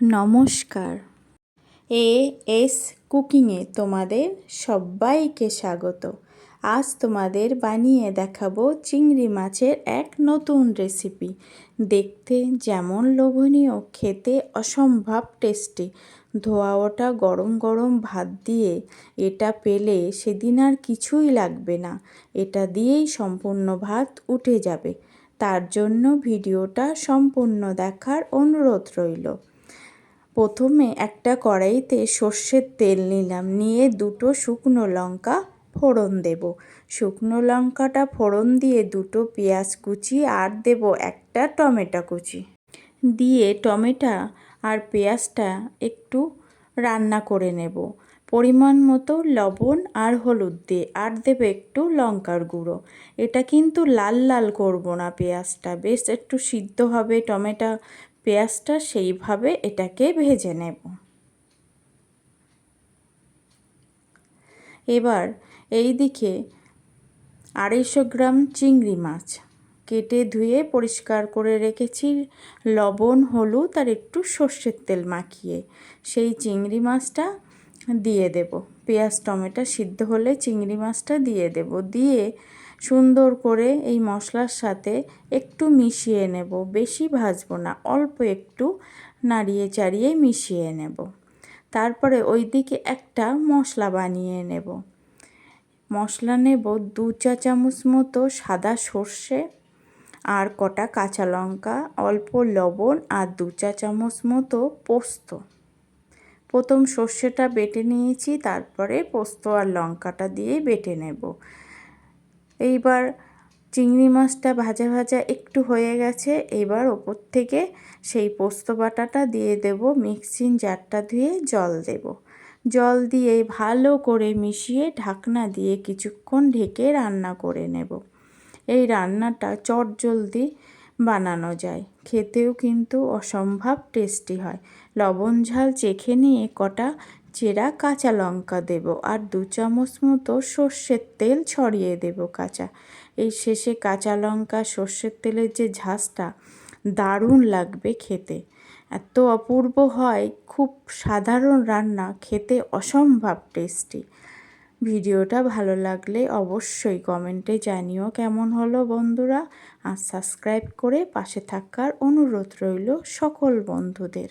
নমস্কার। A S কুকিংয়ে তোমাদের সবাইকে স্বাগত। আজ তোমাদের বানিয়ে দেখাবো চিংড়ি মাছের এক নতুন রেসিপি। দেখতে যেমন লোভনীয়, খেতে অসম্ভব টেস্টি। ধোয়া ওটা গরম গরম ভাত দিয়ে এটা পেলে সেদিন আর কিছুই লাগবে না। এটা দিয়েই সম্পূর্ণ ভাত উঠে যাবে। তার জন্য ভিডিওটা সম্পূর্ণ দেখার অনুরোধ রইল। প্রথমে একটা কড়াইতে সর্ষের তেল নিলাম। নিয়ে দুটো শুকনো লঙ্কা ফোড়ন দেব। শুকনো লঙ্কাটা ফোড়ন দিয়ে দুটো পেঁয়াজ কুচি আর দেব একটা টমেটো কুচি। দিয়ে টমেটো আর পেঁয়াজটা একটু রান্না করে নেব। পরিমাণ মতো লবণ আর হলুদ দিয়ে, আর দেবে একটু লঙ্কার গুঁড়ো। এটা কিন্তু লাল লাল করব না পেঁয়াজটা। বেশ একটু সিদ্ধ হবে টমেটো পেঁয়াজটা সেইভাবে এটাকে ভেজে নেব। এবার এই দিকে আড়াইশো গ্রাম চিংড়ি মাছ কেটে ধুয়ে পরিষ্কার করে রেখেছি। লবণ, হলুদ আর একটু সর্ষের তেল মাখিয়ে সেই চিংড়ি মাছটা দিয়ে দেব। পেঁয়াজ, টমেটো সিদ্ধ হলে চিংড়ি মাছটা দিয়ে দেব। দিয়ে সুন্দর করে এই মশলার সাথে একটু মিশিয়ে নেব। বেশি ভাজবো না, অল্প একটু নাড়িয়ে চাড়িয়ে মিশিয়ে নেব। তারপরে ওই দিকে একটা মশলা বানিয়ে নেব। মশলা নেব দু চা চামচ মতো সাদা সর্ষে আর কটা কাঁচা লঙ্কা, অল্প লবণ আর দু চা চামচ মতো পোস্ত। প্রথম সর্ষেটা বেটে নিয়েছি, তারপরে পোস্ত আর লঙ্কাটা দিয়ে বেটে নেব। এইবার চিংড়ি মাছটা ভাজা ভাজা একটু হয়ে গেছে, এবার ওপর থেকে সেই পোস্ত বাটাটা দিয়ে দেব, মিক্সিং জারটা ধুয়ে জল দেব। জল দিয়ে ভালো করে মিশিয়ে ঢাকনা দিয়ে কিছুক্ষণ ঢেকে রান্না করে নেব। এই রান্নাটা চট জলদি বানানো যায়, খেতেও কিন্তু অসম্ভব টেস্টি হয়। লবণ ঝাল চেখে নিয়ে কটা চেরা কাঁচা লঙ্কা দেব আর দু চামচ মতো সর্ষের তেল ছড়িয়ে দেব কাঁচা। এই শেষে কাঁচা লঙ্কা, সর্ষের তেলের যে ঝাঁসটা দারুণ লাগবে খেতে। এত অপূর্ব হয়, খুব সাধারণ রান্না, খেতে অসম্ভব টেস্টি। ভিডিওটা ভালো লাগলে অবশ্যই কমেন্টে জানিও কেমন হলো বন্ধুরা। আর সাবস্ক্রাইব করে পাশে থাকার অনুরোধ রইল সকল বন্ধুদের।